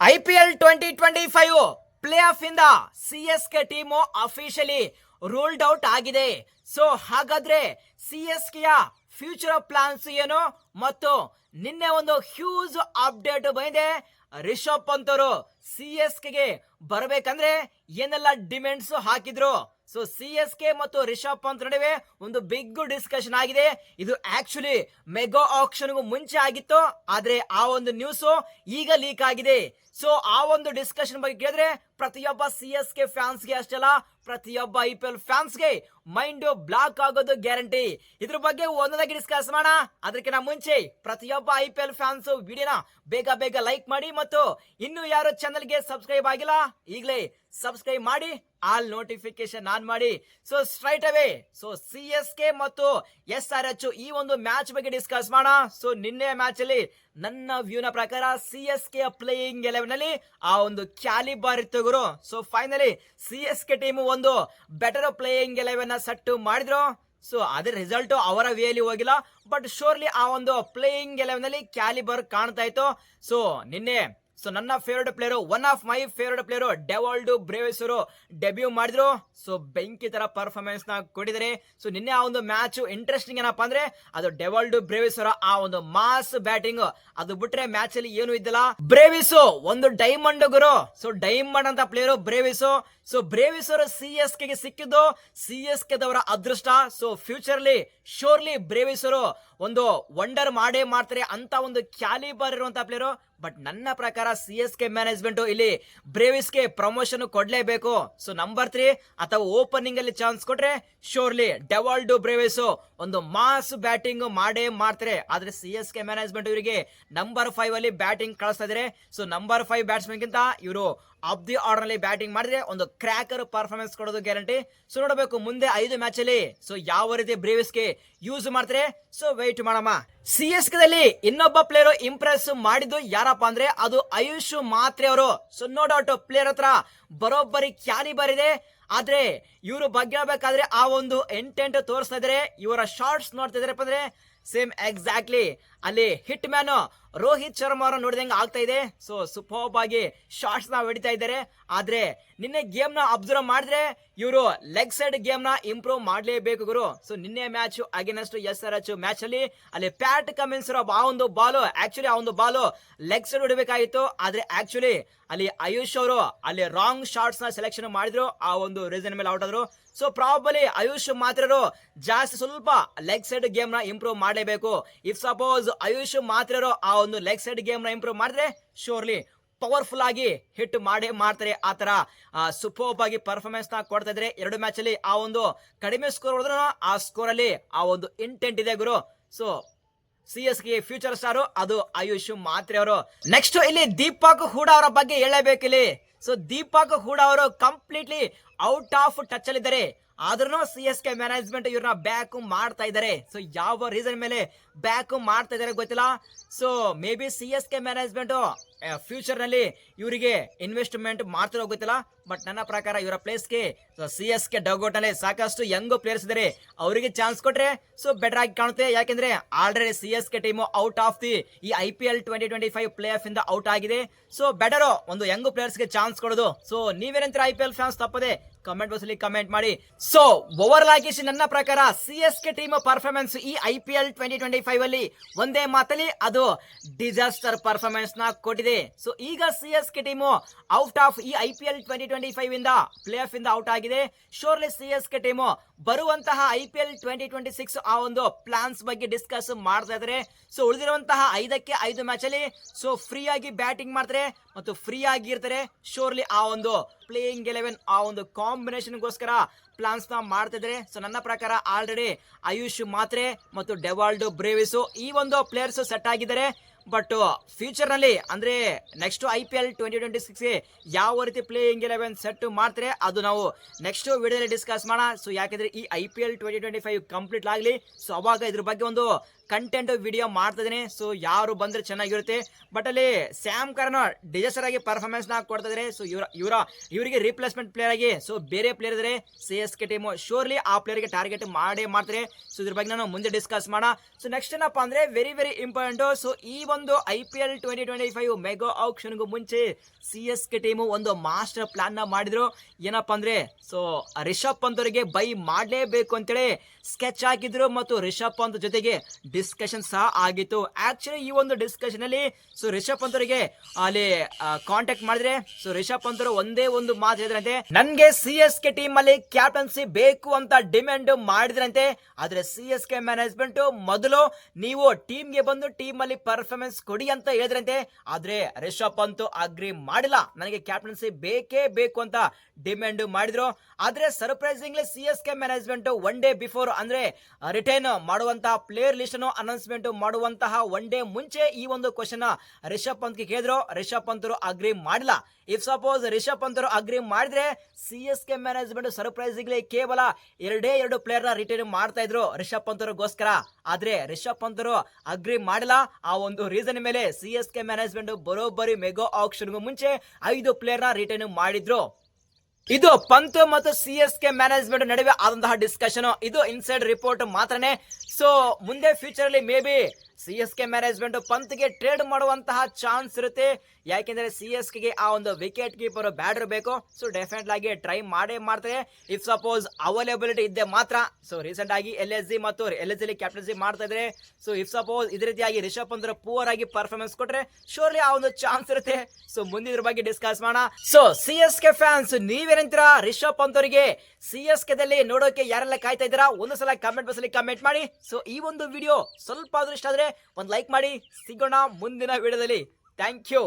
I P L twenty twenty five play off ಇಂದ C S K team officially ruled out ಆಗಿದೆ. So ಹಾಗಾದ್ರೆ C S ಕೆಯ future plans ಏನು? ಮತ್ತು ನಿನ್ನೆ ಒಂದು ಹ್ಯೂಜ್ ಅಪ್ಡೇಟ್ ಬಂದಿದೆ. ರಿಷಬ್ ಪಂತ್ ಅವರು ಸಿ ಎಸ್ ಕೆಗೆ ಬರಬೇಕಂದ್ರೆ ಏನೆಲ್ಲ ಡಿಮ್ಯಾಂಡ್ಸ್ ಹಾಕಿದ್ರು? ಸೊ ಸಿ ಎಸ್ ಕೆ ಮತ್ತು ರಿಷಬ್ ಪಂತ್ ನಡುವೆ ಒಂದು ಬಿಗ್ ಡಿಸ್ಕಷನ್ ಆಗಿದೆ. ಇದು ಆಕ್ಚುಲಿ ಮೆಗಾ ಆಕ್ಷನ್ಗೂ ಮುಂಚೆ ಆಗಿತ್ತು. ಆದ್ರೆ ಆ ಒಂದು ನ್ಯೂಸ್ ಈಗ ಲೀಕ್ ಆಗಿದೆ. ಸೊ ಆ ಒಂದು ಡಿಸ್ಕಷನ್ ಬಗ್ಗೆ ಕೇಳಿದ್ರೆ ಪ್ರತಿಯೊಬ್ಬ ಸಿ ಎಸ್ ಕೆ ಫ್ಯಾನ್ಸ್ಗೆ ಅಷ್ಟೆಲ್ಲ, ಪ್ರತಿಯೊಬ್ಬ ಐ ಪಿ ಎಲ್ ಫ್ಯಾನ್ಸ್ಗೆ ಮೈಂಡ್ ಬ್ಲಾಕ್ ಆಗೋದು ಗ್ಯಾರಂಟಿ ಇದ್ರ ಬಗ್ಗೆ ಒಂದೊಂದಾಗಿ ಡಿಸ್ಕಸ್ ಮಾಡೋಣ. ಅದಕ್ಕಿಂತ ಮುಂಚೆ ಪ್ರತಿಯೊಬ್ಬ ಐ ಪಿ ಎಲ್ ಫ್ಯಾನ್ಸ್ ವಿಡಿಯೋನ ಬೇಗ ಬೇಗ ಲೈಕ್ ಮಾಡಿ ಮತ್ತು ಇನ್ನು ಯಾರು ಚಾನಲ್ಗೆ ಸಬ್ಸ್ಕ್ರೈಬ್ ಆಗಿಲ್ಲ, ಈಗಲೇ ಸಬ್ಸ್ಕ್ರೈಬ್ ಮಾಡಿ ಆಲ್ ನೋಟಿಫಿಕೇಶನ್ ಆನ್ ಮಾಡಿ. So straight away so C S K ಮತ್ತು ಎಸ್ ಆರ್ ಎಚ್ ಈ ಒಂದು ಮ್ಯಾಚ್ ಬಗ್ಗೆ ಡಿಸ್ಕಸ್ ಮಾಡೋಣ. ಸೊ ನಿನ್ನೆ ಮ್ಯಾಚ್ ಅಲ್ಲಿ ನನ್ನ ವ್ಯೂನ ಪ್ರಕಾರ C S K playing eleven ಅಲ್ಲಿ ಆ ಒಂದು ಕ್ಯಾಲಿಬಾರ್ ಇತ್ತು. ಗುರು. So finally C S K team ಒಂದು ಬೆಟರ್ ಪ್ಲೇಯಿಂಗ್ ಎಲೆವೆನ್ ಸೆಟ್ ಮಾಡಿದ್ರು. ಸೊ ಅದ್ರ ರಿಸಲ್ಟ್ ಅವರ ವೇಲಿ ಹೋಗಿಲ್ಲ. ಬಟ್ ಶೋರ್ಲಿ ಆ ಒಂದು ಪ್ಲೇಯಿಂಗ್ ಎಲೆವೆನ್ ಅಲ್ಲಿ ಕ್ಯಾಲಿಬರ್ ಕಾಣ್ತಾ ಇತ್ತು. ಸೊ ನಿನ್ನೆ ಸೊ ನನ್ನ favourite player one of my favourite player Dewald Brevis debut ಮಾಡಿದ್ರು. ಸೊ ಬೆಂಕಿ ತರ ಪರ್ಫಾರ್ಮೆನ್ಸ್ನ ಕೊಟ್ಟಿದ್ದಾರೆ. ಸೊ ನಿನ್ನೆ ಆ ಒಂದು ಮ್ಯಾಚ್ ಇಂಟ್ರೆಸ್ಟಿಂಗ್ ಏನಪ್ಪಾ ಅಂದ್ರೆ, ಅದು ಡೆವಾಲ್ಡ್ ಬ್ರೇವಿಸರ ಆ ಒಂದು ಮಾಸ್ ಬ್ಯಾಟಿಂಗ್ ಅದು ಬಿಟ್ರೆ ಮ್ಯಾಚ್ ಅಲ್ಲಿ ಏನು ಇದ್ದಲ್ಲ. ಬ್ರೇವಿಸು ಒಂದು ಡೈಮಂಡ್ ಗುರು. ಸೊ ಡೈಮಂಡ್ ಅಂತ ಪ್ಲೇಯರ್ ಬ್ರೇವಿಸ್ ಸೊ ಬ್ರೇವಿಸ್ ಅವರು ಸಿ ಎಸ್ ಕೆಗೆ ಸಿಕ್ಕಿದ್ದು ಸಿ ಎಸ್ ಕೆದವರ ಅದೃಷ್ಟ. ಸೊ ಫ್ಯೂಚರ್ಲಿ ಶೋರ್ಲಿ ಬ್ರೇವಿಸ್ ಒಂದು ವಂಡರ್ ಮಾಡೇ ಮಾಡ್ತಾರೆ ಅಂತ ಒಂದು ಕ್ಯಾಲಿಬರ್ ಇರುವಂತ ಪ್ಲೇಯರು ಬಟ್ ನನ್ನ ಪ್ರಕಾರ ಸಿ ಎಸ್ ಕೆ ಮ್ಯಾನೇಜ್ಮೆಂಟ್ ಇಲ್ಲಿ ಬ್ರೇವಿಸ್ಗೆ ಪ್ರಮೋಷನ್ ಕೊಡ್ಲೇಬೇಕು. ಸೊ ನಂಬರ್ ತ್ರೀ ಅಥವಾ ಓಪನಿಂಗ್ ಅಲ್ಲಿ ಚಾನ್ಸ್ ಕೊಟ್ರೆ ಶೋರ್ಲಿ ಡೆವಾಲ್ಡ್ ಬ್ರೇವಿಸ್ ಒಂದು ಮಾಸ್ ಬ್ಯಾಟಿಂಗ್ ಮಾಡೇ ಮಾಡ್ತಾರೆ. ಆದ್ರೆ ಸಿ ಎಸ್ ಕೆ ಮ್ಯಾನೇಜ್ಮೆಂಟ್ ಇವರಿಗೆ ನಂಬರ್ ಫೈವ್ ಅಲ್ಲಿ ಬ್ಯಾಟಿಂಗ್ ಕಳಿಸ್ತಾ ಇದಾರೆ. ಸೊ ನಂಬರ್ ಫೈವ್ ಬ್ಯಾಟ್ಸ್ಮನ್ ಗಿಂತ ಇವರು ಆಫ್ ದಿ ಆರ್ಡರ್ನಲ್ಲಿ ಬ್ಯಾಟಿಂಗ್ ಮಾಡಿದ್ರೆ ಒಂದು ಕ್ರ್ಯಾಕರ್ ಪರ್ಫಾರ್ಮೆನ್ಸ್ ಕೊಡೋದು ಗ್ಯಾರಂಟಿ. ಸೊ ನೋಡಬೇಕು, ಮುಂದೆ ಐದು ಮ್ಯಾಚ್ ಅಲ್ಲಿ ಸೊ ಯಾವ ರೀತಿ ಬ್ರೇವಿಸ್ಗೆ ಯೂಸ್ ಮಾಡ್ತಾರೆ? ಸೊ ವೆಯ್ಟ್ ಮಾಡಮ್ಮ. ಸಿ ಎಸ್ ದಲ್ಲಿ ಇನ್ನೊಬ್ಬ ಪ್ಲೇಯರ್ ಇಂಪ್ರೆಸ್ ಮಾಡಿದ್ದು ಯಾರಪ್ಪ ಅಂದ್ರೆ, ಅದು ಆಯುಷ್ ಮಾತ್ರೆ ಅವರು. ಸೊ ನೋ ಡೌಟ್ ಪ್ಲೇಯರ್ ಹತ್ರ ಬರೋಬ್ಬರಿ ಕ್ಯಾಲಿಬರ್ ಇದೆ. ಆದ್ರೆ, ಇವರು ಬಗ್ಗೆ ಹೇಳ್ಬೇಕಾದ್ರೆ, ಆ ಒಂದು ಎಂಟೆಂಟ್ ತೋರಿಸ್ತಾ ಇದ್ರೆ. ಇವರ ಶಾರ್ಟ್ಸ್ ನೋಡ್ತಾ ಇದ್ರೆ ಅಂದ್ರೆ ಸೇಮ್ ಎಕ್ಸಾಕ್ಟ್ಲಿ ಅಲ್ಲಿ ಹಿಟ್ ಮ್ಯಾನ್ ರೋಹಿತ್ ಶರ್ಮಾ ಅವರ ನೋಡಿದಂಗೆ ಆಗ್ತಾ ಇದೆ? ಸೊ ಸೂಪರ್ಬ್ ಆಗಿ ಶಾರ್ಟ್ಸ್ನ ಹೊಡಿತಾ ಇದ್ದಾರೆ. ಆದ್ರೆ ನಿನ್ನೆ ಗೇಮ್ನ ಅಬ್ಸರ್ವ್ ಮಾಡಿದ್ರೆ ಇವರು ಲೆಗ್ ಸೈಡ್ ಗೇಮ್ನ ಇಂಪ್ರೂವ್ ಮಾಡಲೇಬೇಕು ಗುರು. ಸೊ ನಿನ್ನೆ match against S R H match ಅಲ್ಲಿ ಅಲ್ಲಿ ಪ್ಯಾಟ್ ಕಮಿನ್ಸ್ ಆ ಒಂದು ಬಾಲು ಆಕ್ಚುಲಿ ಆ ಒಂದು ಬಾಲು ಲೆಗ್ ಸೈಡ್ ಹೊಡಬೇಕಾಗಿತ್ತು. ಆದ್ರೆ ಆಕ್ಚುಲಿ ಅಲ್ಲಿ ಆಯುಷ್ ಅವರು ಅಲ್ಲಿ ರಾಂಗ್ ಶಾರ್ಟ್ಸ್ನ ಸೆಲೆಕ್ಷನ್ ಮಾಡಿದ್ರು. ಆ ಒಂದು ರೀಸನ್ ಮೇಲೆ ಔಟ್ ಆದ್ರು. ಸೊ ಪ್ರಾಬಲಿ ಆಯುಷ್ ಮಾತ್ರರು ಜಾಸ್ತಿ ಸ್ವಲ್ಪ ಲೆಗ್ ಸೈಡ್ ಗೇಮ್ನ ಇಂಪ್ರೂವ್ ಮಾಡಲೇಬೇಕು. ಇಫ್ ಸಪೋಸ್ ಆಯುಷ್ ಮಾತ್ರ ಆ ಒಂದು ಲೆಗ್ ಸೈಡ್ ಗೇಮ್ನ ಇಂಪ್ರೂವ್ ಮಾಡಿದ್ರೆ ಶೋರ್ಲಿ ಪವರ್ಫುಲ್ ಆಗಿ ಹಿಟ್ ಮಾಡೇ ಮಾಡ್ತಾರೆ ಆ ತರ ಸೂಪರ್ಬ್ ಆಗಿ ಪರ್ಫಾರ್ಮೆನ್ಸ್ನ ಕೊಡ್ತಾ ಇದ್ರೆ ಎರಡು ಮ್ಯಾಚ್ ಅಲ್ಲಿ ಆ ಒಂದು ಕಡಿಮೆ ಸ್ಕೋರ್ ಹೊಡೆದ್ರು ಆ ಸ್ಕೋರ್ ಅಲ್ಲಿ ಆ ಒಂದು ಇಂಟೆಂಟ್ ಇದೆ ಗುರು. So C S K future star ಅದು ಆಯುಷ್ ಮಾತ್ರೆ ಅವರು. ನೆಕ್ಸ್ಟ್ ಇಲ್ಲಿ ದೀಪಕ್ ಹೂಡಾ ಅವರ ಬಗ್ಗೆ ಹೇಳಬೇಕು ಇಲ್ಲಿ ಸೊ ದೀಪಕ್ ಹೂಡಾ ಅವರು ಕಂಪ್ಲೀಟ್ಲಿ ಔಟ್ ಆಫ್ ಟಚ್ ಅಲ್ಲಿ ಇದ್ದಾರೆ ಆದ್ರೂ ಸಿ ಎಸ್ ಕೆ ಮ್ಯಾನೇಜ್ಮೆಂಟ್ ಇವ್ರನ್ನ ಬ್ಯಾಕ್ ಮಾಡ್ತಾ ಇದ್ದಾರೆ ಸೊ ಯಾವ ರೀಸನ್ ಮೇಲೆ ಬ್ಯಾಕ್ ಮಾಡ್ತಾ ಇದ್ದಾರೆ ಗೊತ್ತಿಲ್ಲ. So maybe C S K management ಫ್ಯೂಚರ್ನಲ್ಲಿ ಇವರಿಗೆ ಇನ್ವೆಸ್ಟ್ಮೆಂಟ್ ಮಾಡ್ತಿರೋ ಗೊತ್ತಿಲ್ಲ. ಬಟ್ ನನ್ನ ಪ್ರಕಾರ ಇವರ ಪ್ಲೇಸ್ಗೆ ಸಿ ಎಸ್ ಕೆ ಡೌಟ್ನಲ್ಲಿ ಸಾಕಷ್ಟು ಯಂಗ್ ಪ್ಲೇಯರ್ಸ್ ಇದ್ದಾರೆ ಅವರಿಗೆ ಚಾನ್ಸ್ ಕೊಟ್ರೆ ಸೊ ಬೆಟರ್ ಆಗಿ ಕಾಣುತ್ತೆ. ಯಾಕೆಂದ್ರೆ already C S K team out of the ಈ I P L twenty twenty five play off ಇಂದ ಔಟ್ ಆಗಿದೆ. ಸೊ ಬೆಟರ್ ಒಂದು ಯಂಗ್ ಪ್ಲೇಯರ್ಸ್ಗೆ ಚಾನ್ಸ್ ಕೊಡೋದು. ಸೊ ನೀವೇನಂತೀರ ಐ ಪಿ ಎಲ್ ಫ್ಯಾನ್ಸ್ ತಪ್ಪದೆ? ಕಮೆಂಟ್ ಬಾಕ್ಸ್ ಅಲ್ಲಿ ಕಮೆಂಟ್ ಮಾಡಿ. ಸೊ ಓವರ್ ಆಗಿ ನನ್ನ ಪ್ರಕಾರ C S K team performance ಈ I P L twenty twenty five ಅಲ್ಲಿ ಒಂದೇ ಮಾತಲ್ಲಿ ಅದು ಡಿಸಾಸ್ಟರ್ ಪರ್ಫಾರ್ಮೆನ್ಸ್ನ ಕೊಟ್ಟಿದೆ. ಸೊ ಈಗ C S K team out of ಈ I P L twenty twenty five ಇಂದ ಪ್ಲೇ ಆಫ್ ಇಂದ ಔಟ್ ಆಗಿದೆ. Surely C S K team ಬರುವಂತಹ I P L twenty twenty six ಆ ಒಂದು ಪ್ಲಾನ್ಸ್ ಬಗ್ಗೆ ಡಿಸ್ಕಸ್ ಮಾಡ್ತಾ ಇದ್ದಾರೆ ಸೊ ಉಳಿದಿರುವಂತಹ ಐದಕ್ಕೆ ಐದು ಮ್ಯಾಚ್ ಅಲ್ಲಿ. ಸೊ ಫ್ರೀ ಆಗಿ ಬ್ಯಾಟಿಂಗ್ ಮಾಡ್ತಾರೆ ಮತ್ತು ಫ್ರೀ ಆಗಿರ್ತಾರೆ ಶೋರ್ಲಿ ಆ ಒಂದು ಪ್ಲೇಯಿಂಗ್ ಎಲೆವೆನ್ ಆ ಒಂದು ಕಾಂಬಿನೇಷನ್ಗೋಸ್ಕರ ಪ್ಲಾನ್ಸ್ನ ನ ಮಾಡ್ತಾ ಇದ್ದಾರೆ. ಸೊ ನನ್ನ ಪ್ರಕಾರ ಆಲ್ರೆಡಿ ಆಯುಷ್ ಮಾತ್ರೆ ಮತ್ತು ಡೆವಾಲ್ಡೋ ಬ್ರೇವಿಸು ಈ ಒಂದು ಪ್ಲೇಯರ್ಸ್ ಸೆಟ್ ಆಗಿದ್ದಾರೆ. ಬಟ್ ಫ್ಯೂಚರ್ನಲ್ಲಿ, ಅಂದ್ರೆ next I P L twenty twenty six ಯಾವ ರೀತಿ ಪ್ಲೇಯಿಂಗ್ ಎಲೆವೆನ್ ಸೆಟ್ ಮಾಡ್ತಾರೆ, ಅದು ನಾವು ನೆಕ್ಸ್ಟ್ ವಿಡಿಯೋದಲ್ಲಿ ಡಿಸ್ಕಸ್ ಮಾಡೋಣ. ಸೊ ಯಾಕಂದ್ರೆ ಈ I P L twenty twenty five complete ಆಗಲಿ ಸೊ ಅವಾಗ ಇದ್ರ ಬಗ್ಗೆ ಒಂದು ಕಂಟೆಂಟ್ ವಿಡಿಯೋ ಮಾಡ್ತಾ ಇದೀನಿ ಸೊ ಯಾರು ಬಂದ್ರೆ ಚೆನ್ನಾಗಿರುತ್ತೆ. ಬಟ್ ಅಲ್ಲಿ ಸ್ಯಾಮ್ ಕರ್ನ ಡಿಜಾಸ್ಟರ್ ಆಗಿ ಪರ್ಫಾರ್ಮೆನ್ಸ್ನ ಕೊಡ್ತಾ ಇದಾರೆ ಸೊ ಇವರ ಇವರ, ಇವರಿಗೆ ರಿಪ್ಲೇಸ್ಮೆಂಟ್ ಪ್ಲೇಯರ್ ಆಗಿ ಸೊ ಬೇರೆ ಪ್ಲೇಯರ್ ಇದ್ರೆ C S K team surely ಆ ಪ್ಲೇಯರ್ಗೆ ಟಾರ್ಗೆಟ್ ಮಾಡೇ ಮಾಡ್ತಾರೆ. ಸೊ ಇದ್ರ ಬಗ್ಗೆ ನಾನು ಮುಂದೆ ಡಿಸ್ಕಸ್ ಮಾಡೋಣ. ಸೊ ನೆಕ್ಸ್ಟ್ ಏನಪ್ಪ ಅಂದ್ರೆ ವೆರಿ ವೆರಿ ಇಂಪಾರ್ಟೆಂಟ್ ಸೊ ಈ I P L twenty twenty five mega ಆಕ್ಷನ್ಗೂ ಮುಂಚೆ ಸಿ ಎಸ್ ಕೆ ಟೀಮು ಒಂದು ಮಾಸ್ಟರ್ ಪ್ಲಾನ್ನ ಮಾಡಿದ್ರು. ಏನಪ್ಪ ಅಂದರೆ ಸೊ ರಿಷಬ್ ಪಂತ್ ಅವರಿಗೆ ಬೈ ಮಾಡಲೇಬೇಕು ಅಂತೇಳಿ ಸ್ಕೆಚ್ ಹಾಕಿದ್ರು ಮತ್ತು ರಿಷಬ್ ಪಂತ್ ಜೊತೆಗೆ ಡಿಸ್ಕಷನ್ ಸಹ ಆಗಿತ್ತು. ಆಕ್ಚುಲಿ ಈ ಒಂದು ಡಿಸ್ಕಷನ್ ಅಲ್ಲಿ ಸೊ ರಿಷಬ್ ಪಂತ್ ಅವರಿಗೆ, ಅಲ್ಲಿ ಕಾಂಟ್ಯಾಕ್ಟ್ ಮಾಡಿದ್ರೆ ಸೊ ರಿಷಬ್ ಪಂತ್ ಅವರು ಒಂದೇ ಒಂದು ಮಾತು ಹೇಳಿದ್ರಂತೆ ನನಗೆ ಸಿ ಎಸ್ ಕೆ ಟೀಮ್ ಅಲ್ಲಿ ಕ್ಯಾಪ್ಟನ್ಸಿ ಬೇಕು ಅಂತ ಡಿಮ್ಯಾಂಡ್ ಮಾಡಿದ್ರಂತೆ. ಆದರೆ ಸಿ ಎಸ್ ಕೆ ಮ್ಯಾನೇಜ್ಮೆಂಟ್ ಮೊದಲು ನೀವು ಟೀಮ್ಗೆ ಬಂದು ಟೀಮಲ್ಲಿ ಅಲ್ಲಿ ಪರ್ಫಾರ್ಮೆನ್ಸ್ ಕೊಡಿ ಅಂತ ಹೇಳಿದ್ರಂತೆ, ಆದ್ರೆ ರಿಷಬ್ ಪಂತ್ ಅಗ್ರಿ ಮಾಡಿಲ್ಲ. ನನಗೆ ಕ್ಯಾಪ್ಟನ್ಸಿ ಬೇಕೇ ಬೇಕು ಅಂತ ಡಿಮ್ಯಾಂಡ್ ಮಾಡಿದ್ರು. ಆದ್ರೆ surprisingly C S K management one day before ಅಂದ್ರೆ ರಿಟೈನ್ ಮಾಡುವಂತಹ ಪ್ಲೇಯರ್ ಲಿಸ್ಟ್ ಅನ್ನು ಅನೌನ್ಸ್ಮೆಂಟ್ ಮಾಡುವಂತಹ ಒನ್ ಡೇ ಮುಂಚೆ ಈ ಒಂದು ಕ್ವಶನ್ ರಿಷಬ್ ಪಂತ್ ಕೇಳಿದ್ರು. ರಿಷಬ್ ಪಂತ್ ಅಗ್ರಿ ಮಾಡಿಲ್ಲ. If suppose Rishabh Pant agree ಮಾಡಿದ್ರೆ C S K management surprisingly ಕೇವಲ ಎರಡೇ ಎರಡು ಪ್ಲೇಯರ್ನ ರಿಟೈನ್ ಮಾಡ್ತಾ ಇದ್ರು ರಿಷಬ್ ಪಂತ್ ಗೋಸ್ಕರ ಆದ್ರೆ ರಿಷಬ್ ಪಂತ್ ಅಗ್ರಿ ಮಾಡಿಲ್ಲ. ಆ ಒಂದು ರೀಸನ್ ಮೇಲೆ ಸಿ ಎಸ್ ಕೆ ಮ್ಯಾನೇಜ್ಮೆಂಟ್ ಬರೋಬ್ಬರಿ ಮೆಗಾ ಆಕ್ಷನ್ಗೂ ಮುಂಚೆ ಐದು ಪ್ಲೇಯರ್ನ ರಿಟೈನ್ ಮಾಡಿದ್ರು. ಇದು ಪಂತ್ ಮತ್ತು ಸಿ ಎಸ್ ಕೆ ಮ್ಯಾನೇಜ್ಮೆಂಟ್ ನಡುವೆ ಆದಂತಹ ಡಿಸ್ಕಷನ್ ಇದು ಇನ್ಸೈಡ್ ರಿಪೋರ್ಟ್ ಮಾತ್ರನೇ. ಸೊ ಮುಂದೆ ಫ್ಯೂಚರ್ ಅಲ್ಲಿ maybe C S K management ಪಂತ್ಗೆ trade ಮಾಡುವಂತಹ ಚಾನ್ಸ್ ಇರುತ್ತೆ. ಯಾಕೆಂದ್ರೆ ಸಿ ಎಸ್ ಕೆ ಆ ಒಂದು ವಿಕೆಟ್ ಕೀಪರ್ ಬ್ಯಾಟರ್ ಬೇಕು. ಸೊ ಡೆಫಿನೆಟ್ ಆಗಿ ಟ್ರೈ ಮಾಡೇ ಮಾಡ್ತಾರೆ ಇಫ್ ಸಪೋಸ್ ಅವೈಲೇಬಿಲಿಟಿ ಇದ್ದೆ ಮಾತ್ರ ಸೊ ರೀಸೆಂಟ್ ಆಗಿ ಎಲ್ ಎಸ್ ಜಿ ಮತ್ತು ಎಲ್ ಎಸ್ ಜಿ ಕ್ಯಾಪ್ಟನ್ಸಿ ಮಾಡ್ತಾ ಇದ್ರೆ ಸೊ ಇಫ್ ಸಪೋಸ್ ಇದೇ ರೀತಿಯಾಗಿ ರಿಷಬ್ ಪಂತ್ ಪೂವರ್ ಆಗಿ ಪರ್ಫಾರ್ಮೆನ್ಸ್ ಕೊಟ್ರೆ ಶೋರ್ಲಿ ಆ ಒಂದು ಚಾನ್ಸ್ ಇರುತ್ತೆ. ಸೊ ಮುಂದಿನ ಬಗ್ಗೆ ಡಿಸ್ಕಸ್ ಮಾಡೋಣ. So C S K fans ನೀವೇನಂತೀರಾ Rishabh Pant ಅವರಿಗೆ ಸಿ ಎಸ್ ಕೆ ದಲ್ಲಿ ನೋಡೋಕೆ ಯಾರೆಲ್ಲ ಕಾಯ್ತಾ ಇದ್ದೀರಾ? ಒಂದು ಸಲ ಕಮೆಂಟ್ ಬಸ್ ಕಮೆಂಟ್ ಮಾಡಿ. ಸೊ ಈ ಒಂದು ವಿಡಿಯೋ ಸ್ವಲ್ಪ ಆದ್ರೂ ಇಷ್ಟ ಆದ್ರೆ ಒಂದು ಲೈಕ್ ಮಾಡಿ ಸಿಗೋಣ ಮುಂದಿನ ವಿಡಿಯೋದಲ್ಲಿ. Thank you